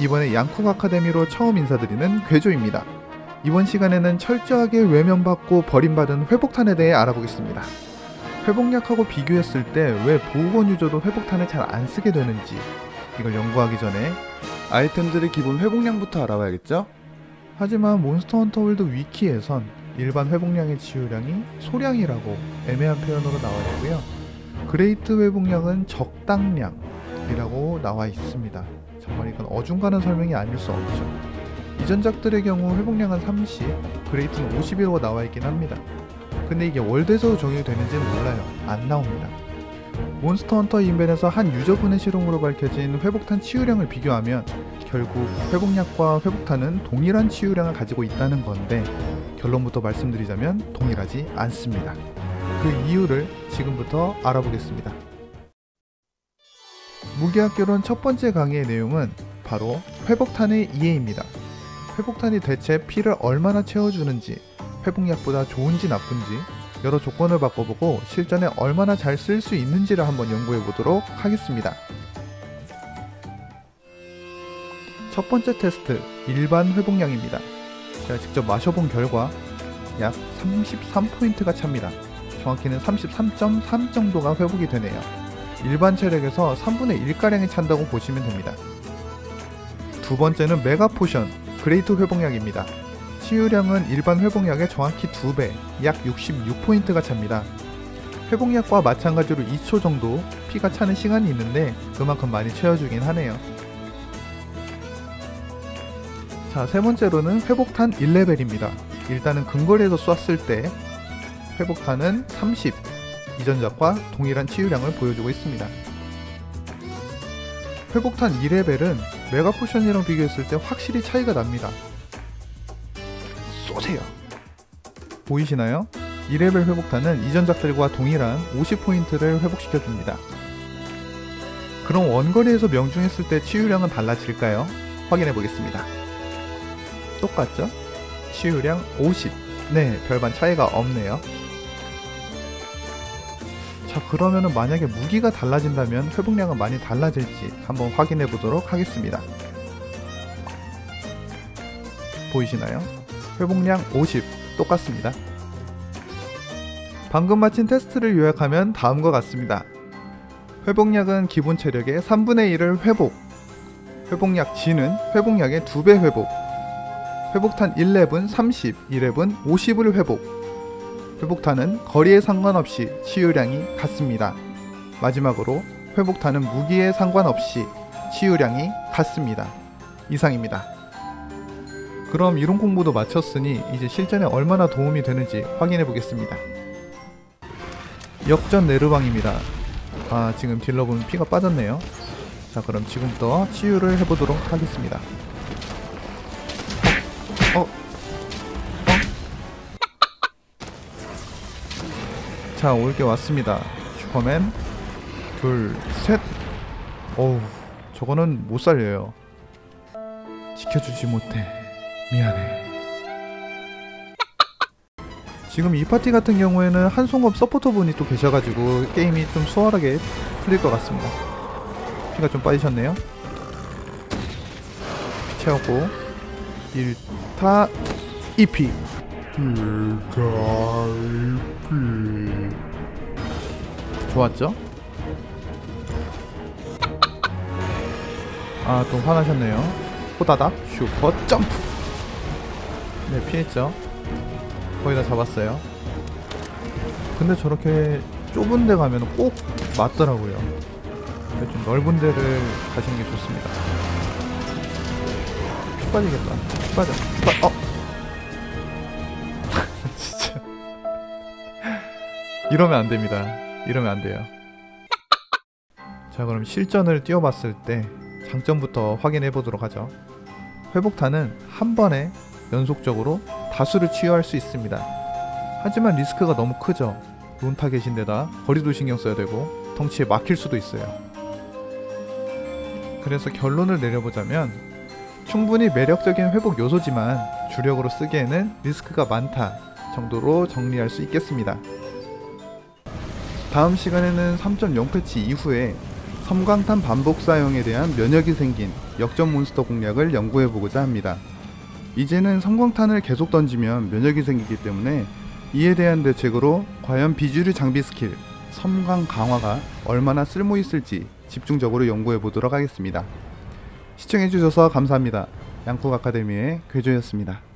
이번에 양쿡 아카데미로 처음 인사드리는 괴조입니다. 이번 시간에는 철저하게 외면받고 버림받은 회복탄에 대해 알아보겠습니다. 회복약하고 비교했을 때 왜 보호건 유저도 회복탄을 잘 안 쓰게 되는지 이걸 연구하기 전에 아이템들의 기본 회복량부터 알아봐야겠죠? 하지만 몬스터 헌터 월드 위키에선 일반 회복량의 치유량이 소량이라고 애매한 표현으로 나와 있고요. 그레이트 회복량은 적당량이라고 나와 있습니다. 정말 이건 어중간한 설명이 아닐 수 없죠. 이전작들의 경우 회복량은 30, 그레이트는 50이라고 나와 있긴 합니다. 근데 이게 월드에서도 적용되는지는 몰라요. 안 나옵니다. 몬스터 헌터 인벤에서 한 유저분의 실험으로 밝혀진 회복탄 치유량을 비교하면 결국 회복약과 회복탄은 동일한 치유량을 가지고 있다는 건데 결론부터 말씀드리자면 동일하지 않습니다. 그 이유를 지금부터 알아보겠습니다. 무기학교론 첫 번째 강의의 내용은 바로 회복탄의 이해입니다. 회복탄이 대체 피를 얼마나 채워주는지, 회복약보다 좋은지 나쁜지, 여러 조건을 바꿔보고 실전에 얼마나 잘 쓸 수 있는지를 한번 연구해 보도록 하겠습니다. 첫 번째 테스트, 일반 회복량입니다. 제가 직접 마셔본 결과 약 33포인트가 찹니다. 정확히는 33.3 정도가 회복이 되네요. 일반 체력에서 3분의 1가량이 찬다고 보시면 됩니다. 두 번째는 메가 포션, 그레이트 회복약입니다. 치유량은 일반 회복약의 정확히 2배, 약 66포인트가 찹니다. 회복약과 마찬가지로 2초 정도 피가 차는 시간이 있는데 그만큼 많이 채워주긴 하네요. 자, 세 번째로는 회복탄 1레벨입니다. 일단은 근거리에서 쐈을 때 회복탄은 30, 이전작과 동일한 치유량을 보여주고 있습니다. 회복탄 2레벨은 메가 포션이랑 비교했을 때 확실히 차이가 납니다. 쏘세요. 보이시나요? 2레벨 회복탄은 이전작들과 동일한 50포인트를 회복시켜줍니다. 그럼 원거리에서 명중했을 때 치유량은 달라질까요? 확인해 보겠습니다. 똑같죠? 치유량 50. 네, 별반 차이가 없네요. 자, 그러면은 만약에 무기가 달라진다면 회복량은 많이 달라질지 한번 확인해 보도록 하겠습니다. 보이시나요? 회복량 50 똑같습니다. 방금 마친 테스트를 요약하면 다음과 같습니다. 회복약은 기본 체력의 3분의 1을 회복. 회복약 G는 회복약의 2배 회복. 회복탄 1렙은 30, 2렙은 50을 회복. 회복탄은 거리에 상관없이 치유량이 같습니다. 마지막으로 회복탄은 무기에 상관없이 치유량이 같습니다. 이상입니다. 그럼 이론 공부도 마쳤으니 이제 실전에 얼마나 도움이 되는지 확인해 보겠습니다. 역전 네르방입니다. 아 지금 딜러분 피가 빠졌네요. 자 그럼 지금부터 치유를 해보도록 하겠습니다. 어? 자 올 게 왔습니다. 슈퍼맨 둘 셋. 어우 저거는 못 살려요. 지켜주지 못해. 미안해. 지금 이 파티 같은 경우에는 한송업 서포터 분이 또 계셔가지고 게임이 좀 수월하게 풀릴 것 같습니다. 피가 좀 빠지셨네요. 피 채웠고 1타 2피 1타 2피 좋았죠? 아 또 화나셨네요. 호다닥 슈퍼 점프 네 피했죠. 거의 다 잡았어요. 근데 저렇게 좁은 데 가면 꼭 맞더라고요. 근데 좀 넓은 데를 가시는 게 좋습니다. 피 빠지겠다. 피 빠져. 피 빠, 어! 이러면 안 됩니다. 이러면 안 돼요. 자, 그럼 실전을 뛰어봤을 때 장점부터 확인해 보도록 하죠. 회복탄은 한 번에 연속적으로 다수를 치유할 수 있습니다. 하지만 리스크가 너무 크죠. 론 타겟인데다 거리도 신경 써야 되고 덩치에 막힐 수도 있어요. 그래서 결론을 내려보자면 충분히 매력적인 회복 요소지만 주력으로 쓰기에는 리스크가 많다 정도로 정리할 수 있겠습니다. 다음 시간에는 3.0 패치 이후에 섬광탄 반복 사용에 대한 면역이 생긴 역전 몬스터 공략을 연구해보고자 합니다. 이제는 섬광탄을 계속 던지면 면역이 생기기 때문에 이에 대한 대책으로 과연 비주류 장비 스킬 섬광 강화가 얼마나 쓸모 있을지 집중적으로 연구해 보도록 하겠습니다. 시청해주셔서 감사합니다. 양콕 아카데미의 괴조였습니다.